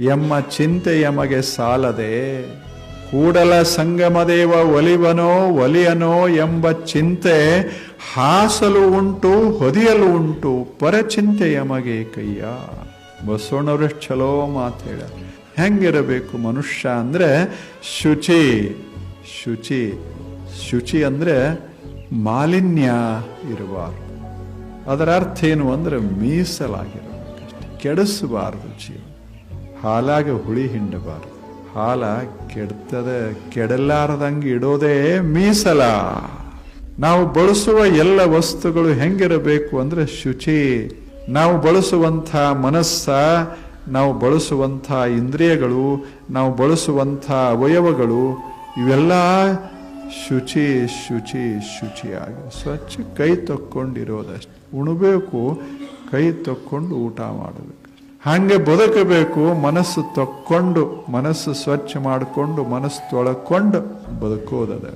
ಎಂಬ ಚಿಂತೆ ಎಮಗೆ ಸಾಲದೆ, ಕೂಡಲ ಸಂಗಮದೇವ ಒಲಿವನೋ ಒಲಿಯನೋ ಎಂಬ ಚಿಂತೆ ಹಾಸಲು ಉಂಟು, ಹೊದಿಯಲು ಉಂಟು, ಪರಚಿಂತೆ ಎಮಗೆ ಕಯ್ಯ ಬಸವಣ್ಣವ್ರ ಚಲೋ ಮಾತೇಳ ಹೆಂಗಿರಬೇಕು ಮನುಷ್ಯ ಅಂದ್ರೆ ಶುಚಿ ಶುಚಿ ಶುಚಿ ಅಂದ್ರೆ ಮಾಲಿನ್ಯ ಇರಬಾರ್ದು. ಅದರ ಅರ್ಥ ಏನು ಅಂದ್ರೆ ಮೀಸಲಾಗಿರಬೇಕು ಕೆಡಿಸಬಾರದು ಜೀವ. ಹಾಲಾಗ ಹುಳಿ ಹಿಂಡಬಾರದು. ಹಾಲ ಕೆಡ್ತದ, ಕೆಡಲಾರದಂಗೆ ಇಡೋದೇ ಮೀಸಲ. ನಾವು ಬಳಸುವ ಎಲ್ಲ ವಸ್ತುಗಳು ಹೆಂಗಿರಬೇಕು ಅಂದ್ರೆ ಶುಚಿ. ನಾವು ಬಳಸುವಂಥ ಮನಸ್ಸ, ನಾವು ಬಳಸುವಂಥ ಇಂದ್ರಿಯಗಳು, ನಾವು ಬಳಸುವಂಥ ಅವಯವಗಳು, ಇವೆಲ್ಲ ಶುಚಿ ಶುಚಿ, ಶುಚಿಯಾಗಿ ಸ್ವಚ್ಛ ಕೈ ತೊಕ್ಕೊಂಡಿರೋದಷ್ಟು. ಉಣಬೇಕು, ಕೈ ತಕ್ಕೊಂಡು ಊಟ ಮಾಡಬೇಕು ಹಾಗೆ ಬದುಕಬೇಕು ಮನಸ್ಸು ತಕ್ಕೊಂಡು ಮನಸ್ಸು ಸ್ವಚ್ಛ ಮಾಡಿಕೊಂಡು ಮನಸ್ಸು ತೊಳಕೊಂಡು ಬದುಕೋದದ.